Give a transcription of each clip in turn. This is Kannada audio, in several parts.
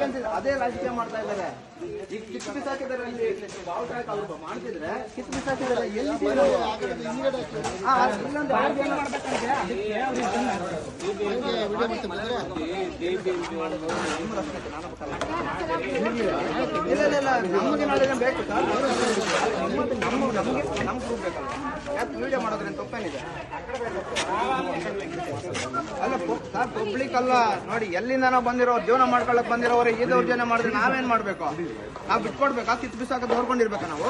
ಎಂಟ್ರೆನ್ಸ್ ಅದೇ ರಾಜಕೀಯ ಮಾಡ್ತಾ ಇದ್ದಾರೆ. ಈಗ ಕಿತ್ತು ಬಿಸಾಕಿದ್ದಾರೆ ಅಲ್ಲಿ ಅವ್ರು ಮಾಡ್ತಿದ್ರೆ ಕಿತ್ತು ಬಿಸಾಕಿದ್ದಾರೆ ಎಲ್ಲಿ ಇಲ್ಲ ಇಲ್ಲ ಇಲ್ಲ ನಮಗೆ ನಾಳೆ ಬೇಕು. ನಮ್ಮ ನಮಗೆ ನಮ್ಗೆ ಪ್ರೂಫ್ ಬೇಕಲ್ಲ ಯಾಕೆ ವಿಡಿಯೋ ಮಾಡೋದ್ರಿಂದ ತಪ್ಪೇನಿದೆ ಅಲ್ಲ ಸರ್ ಪಬ್ಲಿಕ್ ಅಲ್ಲ ನೋಡಿ ಎಲ್ಲಿಂದನೋ ಬಂದಿರೋ ಜೀವನ ಮಾಡ್ಕೊಳಕ್ ಬಂದಿರೋರು ಈ ದೌರ್ಜನ್ಯ ಮಾಡಿದ್ರೆ ನಾವೇನ್ ಮಾಡ್ಬೇಕು? ನಾವ್ ಬಿಟ್ಕೊಡ್ಬೇಕಾ? ಕಿತ್ ಬಿಸಾಕ ದೋರ್ಕೊಂಡಿರ್ಬೇಕ ನಾವು?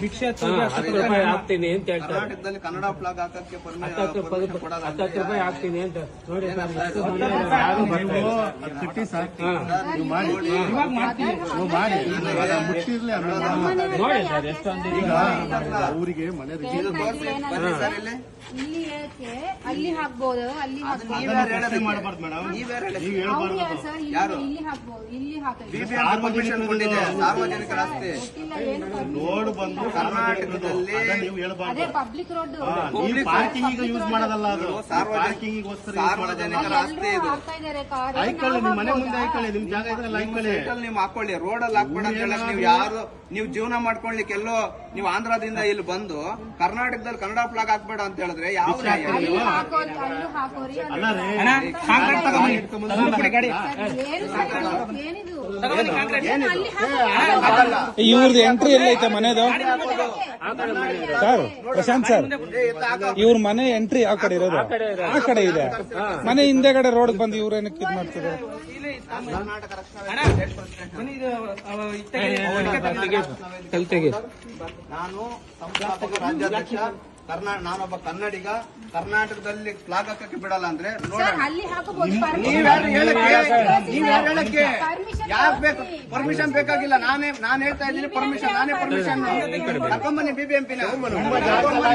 ಭಿಕ್ಷೆ ಹತ್ತು ರೂಪಾಯಿ ಹಾಕ್ತೀನಿ ಅಂತ ಹೇಳ್ತಾರೆ. ಕರ್ನಾಟಕದಲ್ಲಿ ಕನ್ನಡ ಫ್ಲಾಗ್ ಹಾಕಕ್ಕೆ ಹತ್ತತ್ತು ರೂಪಾಯಿ ಕೊಡಲ್ಲ ಹತ್ತತ್ತು ರೂಪಾಯಿ ಹಾಕ್ತೀನಿ ಅಂತ. ನೋಡಿ ಸರ್ ಯಾರು ನೀವು ಮಾಡಿ. ಇವಾಗ ಮಾಡ್ತೀನಿ. ನೋಡಿ ಸರ್ ಎಷ್ಟೊಂದು ಈಗ ಅವರಿಗೆ ಮನೆ ಬನ್ನಿ ಸರ್ ಇಲ್ಲಿ. ಇಲ್ಲಿ ಏಕೆ ಅಲ್ಲಿ ಹಾಕ್ಬೋದು ಅಲ್ಲಿ ಹಾಕ್ಬೋದು. ನೀವ್ಯಾರು ಹೇಳೋದು ಮಾಡಬಾರ್ದು ಮೇಡಮ್. ನೀವ್ಯಾರು ಹೇಳಿ ಅವ್ರು ಯಾರು ಸರ್? ಇಲ್ಲಿ? ಇಲ್ಲಿ ಹಾಕ್ಬೋದು ಇಲ್ಲಿ ಸಾರ್ವಜನಿಕರ ಆಸ್ತಿ. ಗೊತ್ತಿಲ್ಲ ಏನು permission ರೋಡ್ ಬಂದು ಕರ್ನಾಟಕದಲ್ಲಿ ನೀವು ಹೇಳ್ಬಾರ್ದು. ಪಬ್ಲಿಕ್ ರೋಡ್ ಪಾರ್ಕಿಂಗ್ ಯೂಸ್ ಮಾಡೋದಲ್ಲ ಅದು. ಸಾರ್ವಜನಿಕ ಪಾರ್ಕಿಂಗ್ ಸಾರ್ವಜನಿಕರ ಆಸ್ತಿ ಇದು. ಹಾಕ್ತಾ ಇದಾರೆ ಕಾರ್ ಐಕೊಳ್ಳಿ ನಿಮ್ ಮನೆ ಮುಂದೆ ಐಕೊಳ್ಳಿ ನಿಮ್ ಜಾಗ ಇದ್ರಲ್ಲ ಐಕೊಳ್ಳಿ ಸೈಟಲ್ಲಿ ನೀವು ಹಾಕೊಳ್ಳಿ ರೋಡಲ್ಲಿ ಹಾಕ್ಬೇಡ ಅಂತ ಹೇಳಕ್ ನೀವು ಯಾರು ನೀವು ಜೀವನ ಮಾಡ್ಕೊಳ್ಲಿಕ್ಕೆ ಎಲ್ಲೋ ನೀವು ಆಂಧ್ರದಿಂದ ಇಲ್ಲಿ ಬಂದು ಕರ್ನಾಟಕದಲ್ಲಿ ಕನ್ನಡ ಫ್ಲಾಗ್ ಹಾಕ್ಬೇಡ ಅಂತ ಹೇಳಿದ್ರೆ ಯಾವ? ಅಲ್ಲಿ ಅಲ್ಲೂ ಅಲ್ಲಿ ಅಲ್ಲ ಅಲ್ಲಿ. ಇವ್ರದ್ದು ಎಂಟ್ರಿ ಎಲ್ಲೈತೆ ಮನೆದು ಸರ್, ಪ್ರಶಾಂತ್ ಸರ್, ಇವ್ರ ಮನೆ ಎಂಟ್ರಿ ಯಾವ ಕಡೆ ಇರೋದು. ಆ ಕಡೆ ಇದೆ. ಮನೆ ಹಿಂದೆಗಡೆ ರೋಡ್ ಬಂದು ಇವ್ರೇನಕ್ಕೆ ಇದು ಮಾಡ್ತಿದ್ರು ನಾನು ಸಂಸ್ಥಾಪಕ ರಾಜ್ಯಾಧ್ಯಕ್ಷ ಕರ್ನಾ ನಾನೊಬ್ಬ ಕನ್ನಡಿಗ ಕರ್ನಾಟಕದಲ್ಲಿ ಫ್ಲಾಗ್ ಹಾಕಕ್ಕೆ ಬಿಡಲ್ಲ ಅಂದ್ರೆ ಸರ್ ನೋಡೋಣ. ಅಲ್ಲಿ ಹಾಕಬಹುದು ನೀವ್ಯಾರು ಹೇಳಕ್ಕೆ ಯಾಕೆ ಬೇಕು? ಪರ್ಮಿಷನ್ ಬೇಕಾಗಿಲ್ಲ. ನಾನೇ ನಾನು ಹೇಳ್ತಾ ಇದ್ದೀನಿ ಪರ್ಮಿಷನ್ ನಾನೇ ಪರ್ಮಿಷನ್ ಕರ್ಕೊಂಬನ್ನಿ ಬಿಬಿಎಂಪಿ ಹುಡುಗನ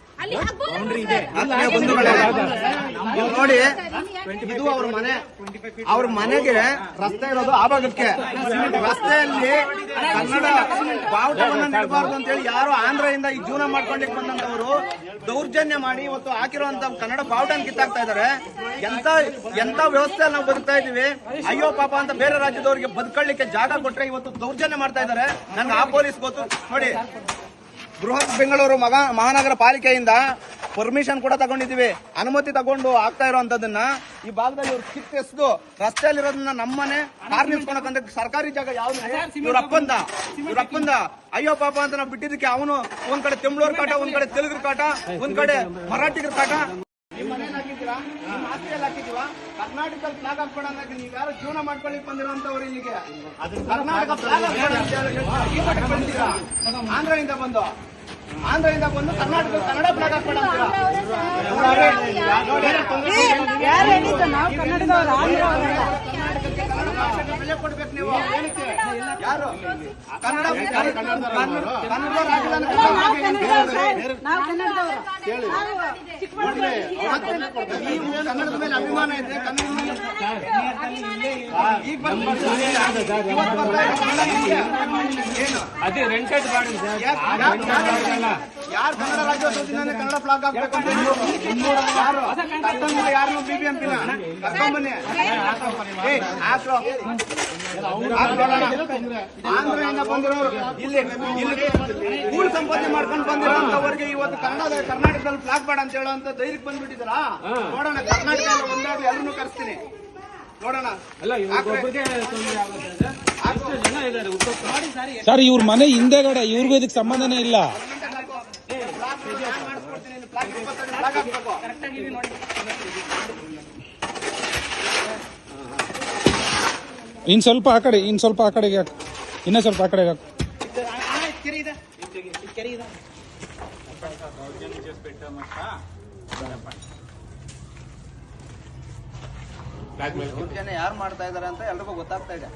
ಆತ್ಮೀಯ ಬಂಧುಗಳೇ, ನೋಡಿ ಇದು ಅವ್ರ ಮನೆ. ಅವ್ರ ಮನೆಗೆ ರಸ್ತೆ ಇರೋದು ಆ ಭಾಗಕ್ಕೆ. ರಸ್ತೆಯಲ್ಲಿ ಕನ್ನಡ ಬಾವುಟವನ್ನ ನೀಡಬಾರ್ದು ಅಂತ ಹೇಳಿ ಯಾರು ಆಂಧ್ರದಿಂದ ಈ ಜೀವನ ಮಾಡ್ಕೊಂಡಿಕ್ ಬಂದಂತವರು ದೌರ್ಜನ್ಯ ಮಾಡಿ ಇವತ್ತು ಹಾಕಿರುವಂತ ಕನ್ನಡ ಬಾವುಟನ್ ಕಿತ್ತಾಕ್ತಾ ಇದಾರೆ ಎಂತ ಎಂತ ವ್ಯವಸ್ಥೆ ನಾವು ಬದುಕ್ತಾ ಇದೀವಿ ಅಯ್ಯೋ ಪಾಪ ಅಂತ ಬೇರೆ ರಾಜ್ಯದವರಿಗೆ ಬದುಕೊಳ್ಳಿಕ್ಕೆ ಜಾಗ ಕೊಟ್ರೆ ಇವತ್ತು ದೌರ್ಜನ್ಯ ಮಾಡ್ತಾ ಇದಾರೆ ನನ್ಗೆ ಆ ಪೊಲೀಸ್ ಗೊತ್ತು. ನೋಡಿ ಬೃಹತ್ ಬೆಂಗಳೂರು ಮಗ ಮಹಾನಗರ ಪಾಲಿಕೆಯಿಂದ ಪರ್ಮಿಷನ್ ಕೂಡ ತಗೊಂಡಿದ್ದೀವಿ. ಅನುಮತಿ ತಗೊಂಡು ಆಗ್ತಾ ಇರುವಂತದನ್ನ ಈ ಭಾಗದಲ್ಲಿ ಇವ್ರು ಕಿತ್ತೆಸ್ದು ರಸ್ತೆಯಲ್ಲಿರೋದನ್ನ ನಮ್ಮನೆ ಕಾರ್ ನಿಲ್ಸ್ಕೊಳಕಂತ ಸರ್ಕಾರಿ ಜಾಗ ಯಾವ್ದು ಇವ್ರ ಅಪ್ಪಂದ ಇವ್ರ ಅಪ್ಪಂದ. ಅಯ್ಯೋ ಪಾಪ ಅಂತ ನಾವು ಬಿಟ್ಟಿದ್ದಕ್ಕೆ ಅವನು ಒಂದ್ ಕಡೆ ತೆಮ್ಳೂರ್ ಕಾಟ ಒಂದ್ ಕಡೆ ತೆಲುಗು ಕಾಟ ಒಂದ್ ಕಡೆ ಮರಾಠಿ ಕಾಟ. ಕರ್ನಾಟಕ ಫ್ಲಾಗ್ ನೀವು ಯಾರು ಜೀವನ ಮಾಡ್ಕೊಳ್ಳಿ ಬಂದಿರೋಂಥವ್ರು ಇಲ್ಲಿಗೆ? ಕರ್ನಾಟಕ ಫ್ಲಾಗ್ ಅಂತ ಆಂಧ್ರದಿಂದ ಬಂದು? ಆಂಧ್ರದಿಂದ ಬಂದು ಕರ್ನಾಟಕ ಕನ್ನಡ ಹಾಕ್ಬೇಡ ಅಂತೀರಾ ಯಾರು ಕನ್ನಡ ಭಾಷೆಗೆ ಬೆಲೆ ಕೊಡ್ಬೇಕು ನೀವು ಯಾರು ಕನ್ನಡ ಕನ್ನಡ ರಾಜ್ಯದ ನಾವು ಕನ್ನಡದವರು ನೀವು ಕನ್ನಡದ ಮೇಲೆ ಅಭಿಮಾನ ಇದೆ ಕನ್ನಡ ಈಗ ಬರ್ತಾ ಅದೇ ರೆಂಟೆಡ್ ಗಾಡಿ ಯಾರು ಕನ್ನಡ ರಾಜ್ಯೋತ್ಸವದಿಂದಾನೆ ಕನ್ನಡ ಫ್ಲಾಗ್ ಹಾಕ್ಬೇಕು? ಅಂತ ಯಾರು ಯಾರು ಬಿಬಿಎಂಪಿನ ಕರ್ಕೊಂಡ್ಬನ್ನಿ ಏ, ಹಾಕ್ರು. ಆಂಧ್ರದಿಂದ ಬಂದಿರೋರು. ಇಲ್ಲಿ ಇಲ್ಲಿ ಕೂಲ್ ಸಂಪಾದನೆ ಮಾಡ್ಕೊಂಡು ಬಂದಿರೋಂಥವ್ರಿಗೆ ಇವತ್ತು ಕನ್ನಡ ಕರ್ನಾಟಕದಲ್ಲಿ ಫ್ಲಾಗ್ ಬೇಡ ಅಂತ ಹೇಳೋ ಅಂತ ಧೈರ್ಯಕ್ಕೆ ಬಂದ್ಬಿಟ್ಟಿದಾರಾ? ನೋಡೋಣ ಕರ್ನಾಟಕ ಒಂದಾದ್ರು ಎಲ್ಲರೂ ಕರೆಸ್ತೀನಿ. ನೋಡೋಣ. ಅಲ್ಲ ಸರ್, ಇವ್ರ ಮನೆ ಹಿಂದೆಗಡೆ ಇವ್ರಿಗೂ ಇದಕ್ಕೆ ಸಂಬಂಧನೇ ಇಲ್ಲ. ಇನ್ ಸ್ವಲ್ಪ ಆ ಕಡೆ, ಇನ್ ಸ್ವಲ್ಪ ಆ ಕಡೆಗೆ ಹಾಕು. ಇನ್ನೂ ಸ್ವಲ್ಪ ಆ ಕಡೆಗೆ ಹಾಕು. ಯಾರು ಮಾಡ್ತಾ ಇದಾರೆ ಅಂತ ಎಲ್ರಿಗೂ ಗೊತ್ತಾಗ್ತಾ ಇದೆ.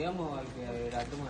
ఏమో వాళ్ళకి అర్థం